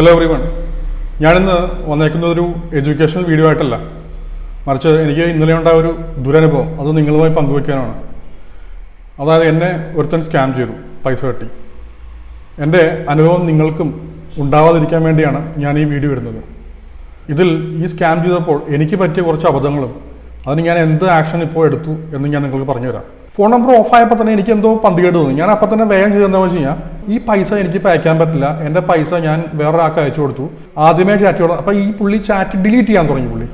Hello every one ഞാനിന്ന് വന്നേക്കുന്നത് ഒരു എഡ്യൂക്കേഷണൽ വീഡിയോ ആയിട്ടല്ല. മറിച്ച് എനിക്ക് ഇന്നലെ ഉണ്ടായ ഒരു ദുരനുഭവം അത് നിങ്ങളുമായി പങ്കുവയ്ക്കാനാണ് അതായത് എന്നെ ഒരുത്തൻ സ്കാം ചെയ്തു പൈസ കെട്ടി. എന്റെ അനുഭവം നിങ്ങൾക്കും ഉണ്ടാവാതിരിക്കാൻ വേണ്ടിയാണ് ഞാൻ ഈ വീഡിയോ ഇടുന്നത്. ഇതിൽ ഈ സ്കാം ചെയ്തപ്പോൾ എനിക്ക് പറ്റിയ കുറച്ച് അബദ്ധങ്ങളും അതിന് ഞാൻ എന്ത് ആക്ഷൻ ഇപ്പോൾ എടുത്തു എന്ന് ഞാൻ നിങ്ങൾക്ക് പറഞ്ഞുതരാം. ഫോൺ നമ്പർ ഓഫ് ആയപ്പോൾ തന്നെ എനിക്ക് എന്തോ പന്തികേട് തോന്നി. ഞാൻ അപ്പം തന്നെ വേഗം ചെയ്തെന്താണെന്ന് വെച്ച് കഴിഞ്ഞാൽ ഈ പൈസ എനിക്ക് അയക്കാൻ പറ്റില്ല. എന്റെ പൈസ ഞാൻ വേറൊരാൾക്ക് അയച്ചു കൊടുത്തു. ആദ്യമേ ചാറ്റ് കൊടുത്തു അപ്പോൾ ഈ പുള്ളി ചാറ്റ് ഡിലീറ്റ് ചെയ്യാൻ തുടങ്ങി പുള്ളി.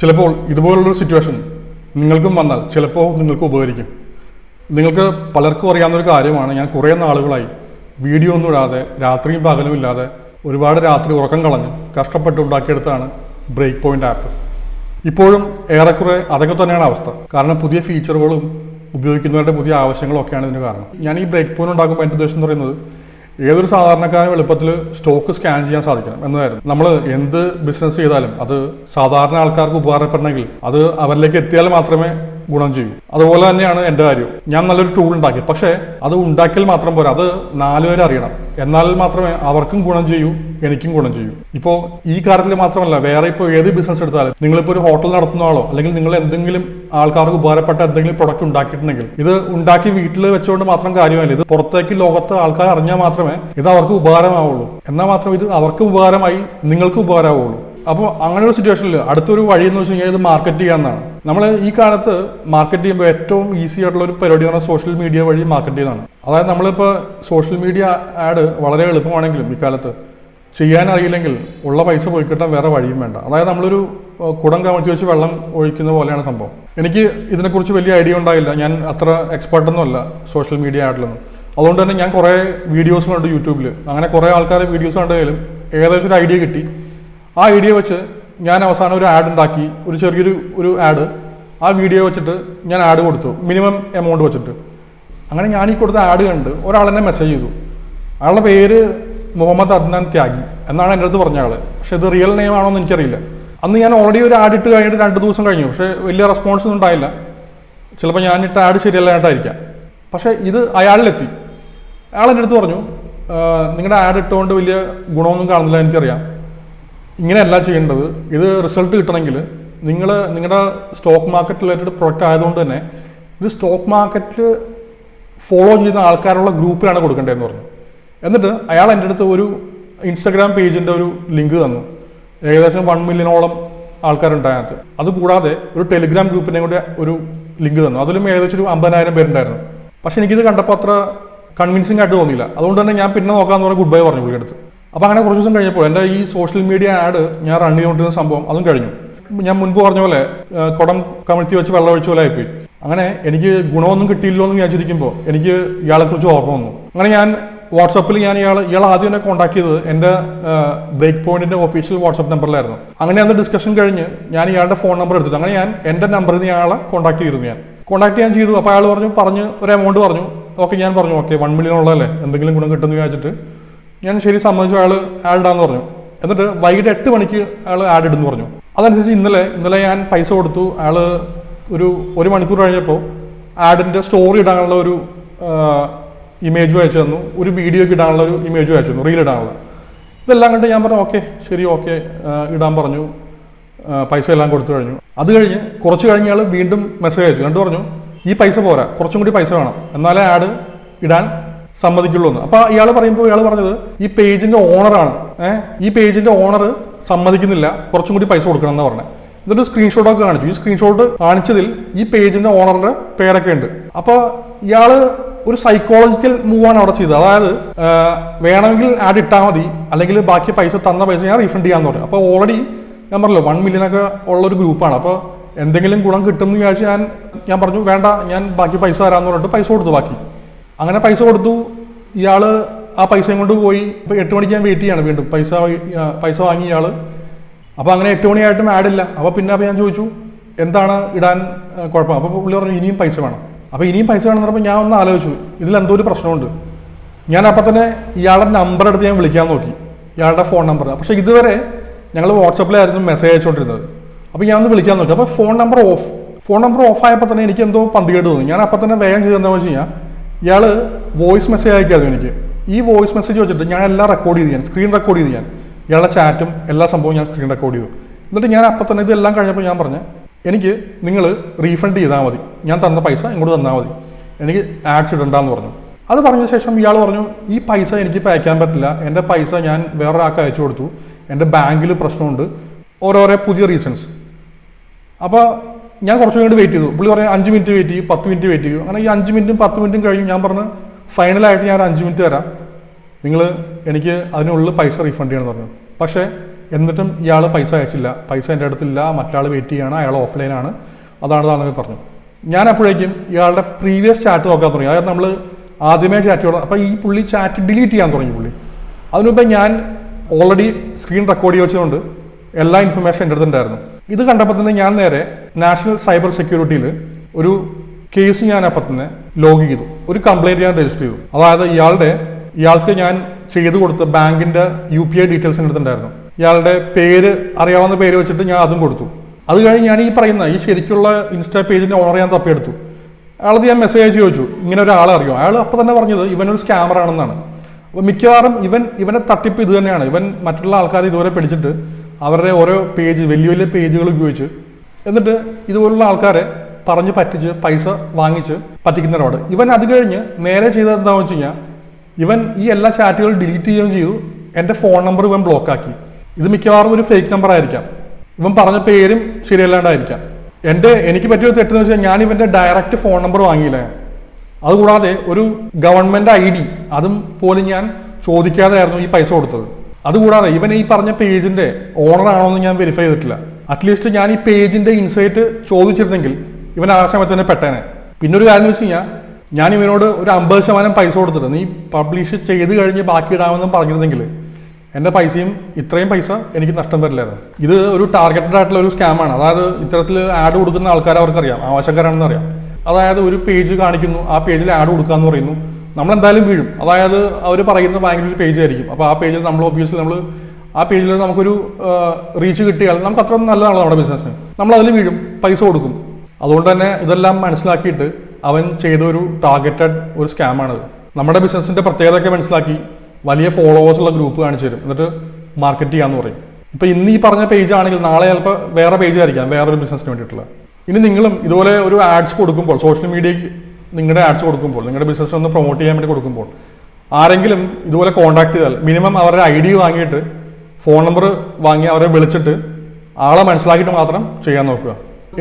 ചിലപ്പോൾ ഇതുപോലുള്ളൊരു സിറ്റുവേഷൻ നിങ്ങൾക്കും വന്നാൽ ചിലപ്പോൾ നിങ്ങൾക്ക് ഉപകരിക്കും. നിങ്ങൾക്ക് പലർക്കും അറിയാവുന്നൊരു കാര്യമാണ്. ഞാൻ കുറേ നാളുകളായി വീഡിയോ ഒന്നും ഇടാതെ രാത്രിയും പകലും ഇല്ലാതെ ഒരുപാട് രാത്രി ഉറക്കം കളഞ്ഞ് കഷ്ടപ്പെട്ട് ഉണ്ടാക്കിയെടുത്താണ് ബ്രേക്ക് പോയിന്റ് ആപ്പ് ഇപ്പോഴും ഏറെക്കുറെ അതൊക്കെ തന്നെയാണ് അവസ്ഥ. കാരണം പുതിയ ഫീച്ചറുകളും ഉപയോഗിക്കുന്നവരുടെ പുതിയ ആവശ്യങ്ങളൊക്കെയാണ് ഇതിന് കാരണം. ഞാൻ ഈ ബ്രേക്ക് പോയിന്റ് ഉണ്ടാക്കുമ്പോൾ എന്റെ ഉദ്ദേശം എന്ന് പറയുന്നത് ഏതൊരു സാധാരണക്കാരനും എളുപ്പത്തിൽ സ്റ്റോക്ക് സ്കാൻ ചെയ്യാൻ സാധിക്കണം എന്നതായിരുന്നു നമ്മൾ എന്ത് ബിസിനസ് ചെയ്താലും അത് സാധാരണ ആൾക്കാർക്ക് ഉപകാരപ്പെടണമെങ്കിൽ അത് അവരിലേക്ക് എത്തിയാൽ മാത്രമേ ഗുണം ചെയ്യൂ. അതുപോലെ തന്നെയാണ് എന്റെ കാര്യം. ഞാൻ നല്ലൊരു ടൂൾ ഉണ്ടാക്കി. പക്ഷേ അത് ഉണ്ടാക്കിയാൽ മാത്രം പോരാ. അത് നാലുപേരെ അറിയണം. എന്നാൽ മാത്രമേ അവർക്കും ഗുണം ചെയ്യൂ എനിക്കും ഗുണം ചെയ്യൂ. ഇപ്പോൾ ഈ കാര്യത്തിൽ മാത്രമല്ല വേറെ ഇപ്പോൾ ഏത് ബിസിനസ് എടുത്താലും നിങ്ങളിപ്പോൾ ഒരു ഹോട്ടൽ നടത്തുന്ന ആളോ അല്ലെങ്കിൽ നിങ്ങൾ എന്തെങ്കിലും ആൾക്കാർക്ക് ഉപകാരപ്പെട്ട എന്തെങ്കിലും പ്രൊഡക്റ്റ് ഉണ്ടാക്കിയിട്ടുണ്ടെങ്കിൽ ഇത് ഉണ്ടാക്കി വീട്ടിൽ വെച്ചുകൊണ്ട് മാത്രം കാര്യമല്ല. ഇത് പുറത്തേക്ക് ലോകത്ത് ആൾക്കാർ അറിഞ്ഞാൽ മാത്രമേ ഇത് അവർക്ക് ഉപകാരമാവുള്ളൂ. എന്നാൽ മാത്രം ഇത് അവർക്ക് ഉപകാരമായി നിങ്ങൾക്ക് ഉപകാരമാവുള്ളൂ. അപ്പോൾ അങ്ങനെ ഒരു സിറ്റുവേഷനിൽ അടുത്തൊരു വഴി എന്ന് വെച്ച് കഴിഞ്ഞാൽ ഇത് മാർക്കറ്റ് ചെയ്യാന്നാണ്. നമ്മൾ ഈ കാലത്ത് മാർക്കറ്റ് ചെയ്യുമ്പോൾ ഏറ്റവും ഈസി ആയിട്ടുള്ള ഒരു പരിപാടി പറഞ്ഞാൽ സോഷ്യൽ മീഡിയ വഴി മാർക്കറ്റ് ചെയ്യുന്നതാണ്. അതായത് നമ്മളിപ്പോൾ സോഷ്യൽ മീഡിയ ആഡ് വളരെ എളുപ്പമാണെങ്കിലും ഈ കാലത്ത് ചെയ്യാൻ അറിയില്ലെങ്കിൽ ഉള്ള പൈസ പോയി കിട്ടാൻ വേറെ വഴിയും വേണ്ട. അതായത് നമ്മളൊരു കുടം കമഴ്ത്തി വെച്ച് വെള്ളം ഒഴിക്കുന്ന പോലെയാണ് സംഭവം. എനിക്ക് ഇതിനെക്കുറിച്ച് വലിയ ഐഡിയ ഉണ്ടായില്ല. ഞാൻ അത്ര എക്സ്പെർട്ടൊന്നും അല്ല സോഷ്യൽ മീഡിയ ആഡിലൊന്നും അതുകൊണ്ട് തന്നെ ഞാൻ കുറേ വീഡിയോസ് കണ്ടു യൂട്യൂബിൽ അങ്ങനെ കുറേ ആൾക്കാരെ വീഡിയോസ് കണ്ടെങ്കിലും ഏകദേശം ഒരു ഐഡിയ കിട്ടി. ആ ഐഡിയ വെച്ച് ഞാൻ അവസാനം ഒരു ആഡ് ഉണ്ടാക്കി. ഒരു ചെറിയൊരു ഒരു ആഡ് ആ വീഡിയോ വെച്ചിട്ട് ഞാൻ ആഡ് കൊടുത്തു. മിനിമം എമൗണ്ട് വെച്ചിട്ട്. അങ്ങനെ ഞാൻ ഈ കൊടുത്ത ആഡ് കണ്ട് ഒരാൾ എന്നെ മെസ്സേജ് ചെയ്തു. അയാളുടെ പേര് മുഹമ്മദ് അദ്നാൻ ത്യാഗി എന്നാണ് എന്റെ അടുത്ത് പറഞ്ഞ ആൾ. പക്ഷെ ഇത് റിയൽ നെയിം ആണോ എന്ന് എനിക്കറിയില്ല. അന്ന് ഞാൻ ഓൾറെഡി ഒരു ആഡ് ഇട്ട് കഴിഞ്ഞിട്ട് രണ്ട് ദിവസം കഴിഞ്ഞു. പക്ഷേ വലിയ റെസ്പോൺസ് ഒന്നും ഉണ്ടായില്ല. ചിലപ്പോൾ ഞാൻ ഇട്ട ആഡ് ശരിയല്ലായിട്ടായിരിക്കാം പക്ഷേ ഇത് അയാളിലെത്തി. അയാൾ എന്റെ അടുത്ത് പറഞ്ഞു നിങ്ങളുടെ ആഡ് ഇട്ടുകൊണ്ട് വലിയ ഗുണമൊന്നും കാണുന്നില്ല എനിക്കറിയാം. ഇങ്ങനെയല്ല ചെയ്യേണ്ടത്. ഇത് റിസൾട്ട് കിട്ടണമെങ്കിൽ നിങ്ങൾ നിങ്ങളുടെ സ്റ്റോക്ക് മാർക്കറ്റ് റിലേറ്റഡ് പ്രൊഡക്റ്റ് ആയതുകൊണ്ട് തന്നെ ഇത് സ്റ്റോക്ക് മാർക്കറ്റിൽ ഫോളോ ചെയ്യുന്ന ആൾക്കാരുള്ള ഗ്രൂപ്പിലാണ് കൊടുക്കേണ്ടതെന്ന് പറഞ്ഞു. എന്നിട്ട് അയാൾ എന്റെ അടുത്ത് ഒരു ഇൻസ്റ്റാഗ്രാം പേജിന്റെ ഒരു ലിങ്ക് തന്നു. ഏകദേശം വൺ മില്യണോളം ആൾക്കാരുണ്ട് അതിനകത്ത്. അതുകൂടാതെ ഒരു ടെലിഗ്രാം ഗ്രൂപ്പിനെ കൂടെ ഒരു ലിങ്ക് തന്നു. അതിലും ഏകദേശം ഒരു അമ്പതിനായിരം പേരുണ്ടായിരുന്നു. പക്ഷെ എനിക്കിത് കണ്ടപ്പോൾ അത്ര കൺവിൻസിംഗ് ആയിട്ട് തോന്നിയില്ല. അതുകൊണ്ട് തന്നെ ഞാൻ പിന്നെ നോക്കാമെന്ന് പറഞ്ഞാൽ ഗുഡ് ബൈ പറഞ്ഞു പുള്ളിയെടുത്ത് അപ്പോൾ അങ്ങനെ കുറച്ച് ദിവസം കഴിഞ്ഞപ്പോൾ എന്റെ ഈ സോഷ്യൽ മീഡിയ ആഡ് ഞാൻ റൺ ചെയ്തുകൊണ്ടിരുന്ന സംഭവം അതും കഴിഞ്ഞു. ഞാൻ മുൻപ് പറഞ്ഞ പോലെ കുടം കമിഴ്ത്തി വെച്ച് വെള്ളം ഒഴിച്ച പോലെ ആയിപ്പോയി. അങ്ങനെ എനിക്ക് ഗുണമൊന്നും കിട്ടിയില്ലോ എന്ന് വിചാരിച്ചിരിക്കുമ്പോൾ എനിക്ക് ഇയാളെക്കുറിച്ച് ഓർമ്മ വന്നു. അങ്ങനെ ഞാൻ വാട്സപ്പിൽ ഞാൻ ഇയാൾ ഇയാൾ ആദ്യം എന്നെ കോൺടാക്ട് ചെയ്തത് എന്റെ ബ്രേക്ക് പോയിന്റിന്റെ ഒഫീഷ്യൽ വാട്സപ്പ് നമ്പറിലായിരുന്നു. അങ്ങനെ അന്ന് ഡിസ്കഷൻ കഴിഞ്ഞ് ഞാൻ ഇയാളുടെ ഫോൺ നമ്പർ എടുത്തിട്ട് അങ്ങനെ ഞാൻ എന്റെ നമ്പറിൽ നിന്ന് ഇയാളെ കോൺടാക്ട് ചെയ്തിരുന്നു ഞാൻ. കോൺടാക്ട് ഞാൻ ചെയ്തു. അപ്പോൾ അയാൾ പറഞ്ഞു പറഞ്ഞ് ഒരു എമൗണ്ട് പറഞ്ഞു. ഓക്കെ ഞാൻ പറഞ്ഞു ഓക്കെ വൺ മില്യൺ ഉള്ളതല്ലേ? എന്തെങ്കിലും ഗുണം കിട്ടുമെന്ന് വിചാരിച്ചിട്ട് ഞാൻ ശരി സമ്മതിച്ചു അയാൾ ആഡ് ഇടാന്ന് പറഞ്ഞു. എന്നിട്ട് വൈകിട്ട് എട്ട് മണിക്ക് അയാൾ ആഡ് ഇടുന്നു പറഞ്ഞു. അതനുസരിച്ച് ഇന്നലെ ഇന്നലെ ഞാൻ പൈസ കൊടുത്തു. അയാൾ ഒരു ഒരു മണിക്കൂർ കഴിഞ്ഞപ്പോൾ ആഡിന്റെ സ്റ്റോറി ഇടാനുള്ള ഒരു ഇമേജും അയച്ചു തന്നു. ഒരു വീഡിയോക്ക് ഇടാനുള്ള ഒരു ഇമേജും അയച്ചു തന്നു റീൽ ഇടാനുള്ള. ഇതെല്ലാം കണ്ട് ഞാൻ പറഞ്ഞു ഓക്കെ ശരി ഓക്കെ ഇടാൻ പറഞ്ഞു. പൈസ എല്ലാം കൊടുത്തു കഴിഞ്ഞു. അത് കഴിഞ്ഞ് കുറച്ച് കഴിഞ്ഞ് അയാൾ വീണ്ടും മെസ്സേജ് അയച്ചു. കണ്ടു പറഞ്ഞു ഈ പൈസ പോരാ കുറച്ചും കൂടി പൈസ വേണം. എന്നാലേ ആഡ് ഇടാൻ സമ്മതിക്കുള്ളൂ എന്ന് അപ്പൊ ഇയാൾ പറയുമ്പോൾ ഇയാൾ പറഞ്ഞത് ഈ പേജിന്റെ ഓണറാണ് ഏഹ് ഈ പേജിന്റെ ഓണർ സമ്മതിക്കുന്നില്ല. കുറച്ചും കൂടി പൈസ കൊടുക്കണം എന്ന് പറഞ്ഞത് എന്നിട്ട് സ്ക്രീൻഷോട്ട് ഒക്കെ കാണിച്ചു. ഈ സ്ക്രീൻഷോട്ട് കാണിച്ചതിൽ ഈ പേജിന്റെ ഓണറിന്റെ പേരൊക്കെ ഉണ്ട്. അപ്പൊ ഇയാൾ ഒരു സൈക്കോളജിക്കൽ മൂവാണ് അവിടെ ചെയ്തത്. അതായത് വേണമെങ്കിൽ ആഡ് ഇട്ടാൽ മതി. അല്ലെങ്കിൽ ബാക്കി പൈസ തന്ന പൈസ ഞാൻ റീഫണ്ട് ചെയ്യാന്ന് പറഞ്ഞു. അപ്പോൾ ഓൾറെഡി ഞാൻ പറഞ്ഞല്ലോ വൺ ഉള്ള ഒരു ഗ്രൂപ്പാണ് അപ്പോൾ എന്തെങ്കിലും ഗുണം കിട്ടും എന്ന് വിചാരിച്ച് ഞാൻ ഞാൻ പറഞ്ഞു വേണ്ട ഞാൻ ബാക്കി പൈസ തരാമെന്ന് പറഞ്ഞിട്ട് പൈസ കൊടുത്തു ബാക്കി. അങ്ങനെ പൈസ കൊടുത്തു. ഇയാൾ ആ പൈസയും കൊണ്ട് പോയി. ഇപ്പൊ എട്ട് മണിക്ക് ഞാൻ വെയിറ്റ് ചെയ്യാണ് വീണ്ടും. പൈസ പൈസ വാങ്ങി ഇയാൾ. അപ്പോൾ അങ്ങനെ എട്ട് മണിയായിട്ടും ആഡ് അപ്പോൾ അപ്പൊ പിന്നെ അപ്പോൾ ഞാൻ ചോദിച്ചു എന്താണ് ഇടാൻ കുഴപ്പം? അപ്പൊ പുള്ളി പറഞ്ഞു ഇനിയും പൈസ വേണം. അപ്പോൾ ഇനിയും പൈസ വേണം എന്ന് പറഞ്ഞപ്പോൾ ഞാൻ ഒന്ന് ആലോചിച്ചു. ഇതിൽ എന്തോ ഒരു പ്രശ്നമുണ്ട്. ഞാൻ അപ്പം തന്നെ ഇയാളുടെ നമ്പർ എടുത്ത് ഞാൻ വിളിക്കാൻ നോക്കി. ഇയാളുടെ ഫോൺ നമ്പർ പക്ഷെ ഇതുവരെ ഞങ്ങൾ വാട്സപ്പിലായിരുന്നു മെസ്സേജ് അയച്ചുകൊണ്ടിരുന്നത്. അപ്പോൾ ഞാൻ ഒന്ന് വിളിക്കാൻ നോക്കി. അപ്പോൾ phone number off phone number off ആയപ്പോൾ തന്നെ എനിക്ക് എന്തോ പന്തികേട് തോന്നി. ഞാൻ അപ്പം തന്നെ വേഗം ചെയ്തെന്താണെന്ന് വെച്ച് കഴിഞ്ഞാൽ ഇയാൾ വോയിസ് മെസ്സേജ് അയക്കായിരുന്നു എനിക്ക്. ഈ വോയിസ് മെസ്സേജ് വെച്ചിട്ട് ഞാൻ എല്ലാം റെക്കോർഡ് ചെയ്ത് ഞാൻ സ്ക്രീൻ റെക്കോർഡ് ചെയ്ത് ഞാൻ. ഇയാളുടെ ചാറ്റും എല്ലാ സംഭവവും ഞാൻ സ്ക്രീൻ റെക്കോർഡ് ചെയ്തു. എന്നിട്ട് ഞാൻ അപ്പം തന്നെ ഇതെല്ലാം കഴിഞ്ഞപ്പോൾ ഞാൻ പറഞ്ഞു എനിക്ക് നിങ്ങൾ റീഫണ്ട് ചെയ്താൽ മതി. ഞാൻ തന്ന പൈസ ഇങ്ങോട്ട് തന്നാൽ മതി. എനിക്ക് ആഡ്സ് പറഞ്ഞു. അത് പറഞ്ഞ ശേഷം ഇയാൾ പറഞ്ഞു ഈ പൈസ എനിക്ക് ഇപ്പോൾ അയക്കാൻ പറ്റില്ല. എന്റെ പൈസ ഞാൻ വേറൊരാൾക്ക് അയച്ചു കൊടുത്തു. എന്റെ ബാങ്കിൽ പ്രശ്നമുണ്ട്. ഓരോരോ പുതിയ റീസൺസ് അപ്പോൾ ഞാൻ കുറച്ചും കൂടി വെയിറ്റ് ചെയ്തു. പുള്ളി പറഞ്ഞു അഞ്ച് മിനിറ്റ് വെയിറ്റ് ചെയ്യും പത്ത് മിനിറ്റ് വെയിറ്റ് ചെയ്യും. അങ്ങനെ ഈ അഞ്ച് മിനിറ്റും പത്ത് മിനിറ്റും കഴിഞ്ഞു ഞാൻ പറഞ്ഞു ഫൈനലായിട്ട് ഞാൻ അഞ്ച് മിനിറ്റ് തരാം. നിങ്ങൾ എനിക്ക് അതിനുള്ളിൽ പൈസ റീഫണ്ട് ചെയ്യണം പറഞ്ഞു. പക്ഷേ എന്നിട്ടും ഇയാൾ പൈസ അയച്ചില്ല. പൈസ എന്റെ അടുത്തില്ല. മറ്റാൾ വെയിറ്റ് ചെയ്യാണ്. അയാൾ ഓഫ്ലൈനാണ് അതാണ് ഇതാണെന്നൊക്കെ പറഞ്ഞു. ഞാൻ അപ്പോഴേക്കും ഇയാളുടെ പ്രീവിയസ് ചാറ്റ് നോക്കാൻ തുടങ്ങി. അതായത് നമ്മൾ ആദ്യമേ ചാറ്റ് ചെയ്യണം. അപ്പോൾ ഈ പുള്ളി ചാറ്റ് ഡിലീറ്റ് ചെയ്യാൻ തുടങ്ങി പുള്ളി. അതിനുമുമ്പ് ഞാൻ ഓൾറെഡി സ്ക്രീൻ റെക്കോർഡ് ചെയ്ത് വെച്ചതുകൊണ്ട് എല്ലാ ഇൻഫർമേഷൻ എന്റെ അടുത്തുണ്ടായിരുന്നു. ഇത് കണ്ടപ്പോൾ തന്നെ ഞാൻ നേരെ നാഷണൽ സൈബർ സെക്യൂരിറ്റിയിൽ ഒരു കേസ് ഞാൻ അപ്പം തന്നെ ലോഗ് ചെയ്തു. ഒരു കംപ്ലൈന്റ് ഞാൻ രജിസ്റ്റർ ചെയ്തു. അതായത് ഇയാളുടെ ഇയാൾക്ക് ഞാൻ ചെയ്തു കൊടുത്ത ബാങ്കിന്റെ യു പി ഐ ഡീറ്റെയിൽസ് എടുത്തിട്ടുണ്ടായിരുന്നു ഇയാളുടെ പേര് അറിയാവുന്ന പേര് വെച്ചിട്ട് ഞാൻ അതും കൊടുത്തു. അത് കഴിഞ്ഞ് ഞാൻ ഈ പറയുന്ന ഈ ശരിക്കുള്ള ഇൻസ്റ്റാ പേജിന്റെ ഓണർ ഞാൻ തപ്പിയെടുത്തു. അയാളത് ഞാൻ മെസ്സേജ് അയച്ച് ചോദിച്ചു ഇങ്ങനെ ഒരാളെ അറിയോ? അയാൾ അപ്പം തന്നെ പറഞ്ഞത് ഇവനൊരു സ്കാമറാണെന്നാണ് അപ്പോൾ മിക്കവാറും ഇവൻ ഇവനെ തട്ടിപ്പ് ഇത് തന്നെയാണ്. ഇവൻ മറ്റുള്ള ആൾക്കാർ ഇതുവരെ പിടിച്ചിട്ട് അവരുടെ ഓരോ പേജ് വലിയ വലിയ പേജുകൾ ഉപയോഗിച്ച് എന്നിട്ട് ഇതുപോലുള്ള ആൾക്കാരെ പറഞ്ഞ് പറ്റിച്ച് പൈസ വാങ്ങിച്ച് പറ്റിക്കുന്നവരോട്. ഇവൻ അത് കഴിഞ്ഞ് നേരെ ചെയ്തത് എന്താണെന്ന് വെച്ച് കഴിഞ്ഞാൽ ഇവൻ ഈ എല്ലാ ചാറ്റുകളും ഡിലീറ്റ് ചെയ്യുകയും ചെയ്തു. എന്റെ ഫോൺ നമ്പർ ഇവൻ ബ്ലോക്കാക്കി ഇത് മിക്കവാറും ഒരു ഫേക്ക് നമ്പർ ആയിരിക്കാം. ഇവൻ പറഞ്ഞ പേരും ശരിയല്ലാണ്ടായിരിക്കാം. എന്റെ എനിക്ക് പറ്റിയ തെറ്റെന്ന് വെച്ചാൽ ഞാൻ ഇവന്റെ ഡയറക്റ്റ് ഫോൺ നമ്പർ വാങ്ങിയില്ല അതുകൂടാതെ ഒരു ഗവൺമെന്റ് ഐ ഡി അതും പോലും ഞാൻ ചോദിക്കാതെയായിരുന്നു ഈ പൈസ കൊടുത്തത്. അതുകൂടാതെ ഇവൻ ഈ പറഞ്ഞ പേജിന്റെ ഓണർ ആണോന്ന് ഞാൻ വെരിഫൈ ചെയ്തിട്ടില്ല. അറ്റ്ലീസ്റ്റ് ഞാൻ ഈ പേജിന്റെ ഇൻസൈറ്റ് ചോദിച്ചിരുന്നെങ്കിൽ ഇവൻ ആ സമയത്ത് തന്നെ പെട്ടേനെ. പിന്നെ ഒരു കാര്യം എന്ന് വെച്ച് കഴിഞ്ഞാൽ ഞാൻ ഇവനോട് ഒരു അമ്പത് ശതമാനം പൈസ കൊടുത്തിട്ട് നീ പബ്ലിഷ് ചെയ്ത് കഴിഞ്ഞ് ബാക്കി ഇടാമെന്നും പറഞ്ഞിരുന്നെങ്കിൽ എന്റെ പൈസയും ഇത്രയും പൈസ എനിക്ക് നഷ്ടം വരില്ലായിരുന്നു ഇത് ഒരു ടാർഗറ്റഡ് ആയിട്ടുള്ള ഒരു സ്കാമാണ് അതായത് ഇത്തരത്തിൽ ആഡ് കൊടുക്കുന്ന ആൾക്കാർ അവർക്കറിയാം. ആവശ്യക്കാരാണെന്ന് അറിയാം അതായത് ഒരു പേജ് കാണിക്കുന്നു ആ പേജിൽ ആഡ് കൊടുക്കാന്ന് പറയുന്നു. നമ്മൾ എന്തായാലും വീഴും. അതായത് അവർ പറയുന്ന ഭയങ്കര ഒരു പേജ് ആയിരിക്കും. അപ്പോൾ ആ പേജിൽ നമ്മൾ ഒബ്വിയസ്ലി നമ്മൾ ആ പേജിൽ നമുക്കൊരു റീച്ച് കിട്ടിയാൽ നമുക്ക് അത്ര നല്ലതാണ് നമ്മുടെ ബിസിനസ്സിന് നമ്മൾ അതിൽ വീഴും. പൈസ കൊടുക്കും. അതുകൊണ്ട് തന്നെ ഇതെല്ലാം മനസ്സിലാക്കിയിട്ട് അവൻ ചെയ്ത ഒരു ടാർഗറ്റഡ് ഒരു സ്കാമാണത് നമ്മുടെ ബിസിനസ്സിന്റെ പ്രത്യേകതയൊക്കെ മനസ്സിലാക്കി വലിയ ഫോളോവേഴ്സ് ഉള്ള ഗ്രൂപ്പ് കാണിച്ചു തരും. എന്നിട്ട് മാർക്കറ്റ് ചെയ്യാന്ന് പറയും. ഇപ്പം ഇന്ന് ഈ പറഞ്ഞ പേജ് ആണെങ്കിൽ നാളെ ചിലപ്പോൾ വേറെ പേജ് ആയിരിക്കാം. വേറൊരു ബിസിനസ്സിന് വേണ്ടിയിട്ടുള്ള. ഇനി നിങ്ങളും ഇതുപോലെ ഒരു ആഡ്സ് കൊടുക്കുമ്പോൾ സോഷ്യൽ മീഡിയയ്ക്ക് നിങ്ങളുടെ ആഡ്സ് കൊടുക്കുമ്പോൾ നിങ്ങളുടെ ബിസിനസ് ഒന്ന് പ്രൊമോട്ട് ചെയ്യാൻ വേണ്ടി കൊടുക്കുമ്പോൾ ആരെങ്കിലും ഇതുപോലെ കോൺടാക്ട് ചെയ്താൽ മിനിമം അവരുടെ ഐ ഡി വാങ്ങിയിട്ട് ഫോൺ നമ്പർ വാങ്ങി അവരെ വിളിച്ചിട്ട് ആളെ മനസ്സിലാക്കിയിട്ട് മാത്രം ചെയ്യാൻ നോക്കുക.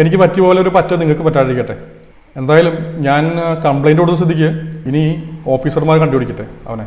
എനിക്ക് പറ്റിയ പോലെ ഒരു പറ്റ നിങ്ങൾക്ക് പറ്റാതിരിക്കട്ടെ. എന്തായാലും ഞാൻ കംപ്ലൈന്റ് കൊടുത്ത സ്ഥിതിക്ക് ഇനി ഓഫീസർമാർ കണ്ടുപിടിക്കട്ടെ അവനെ.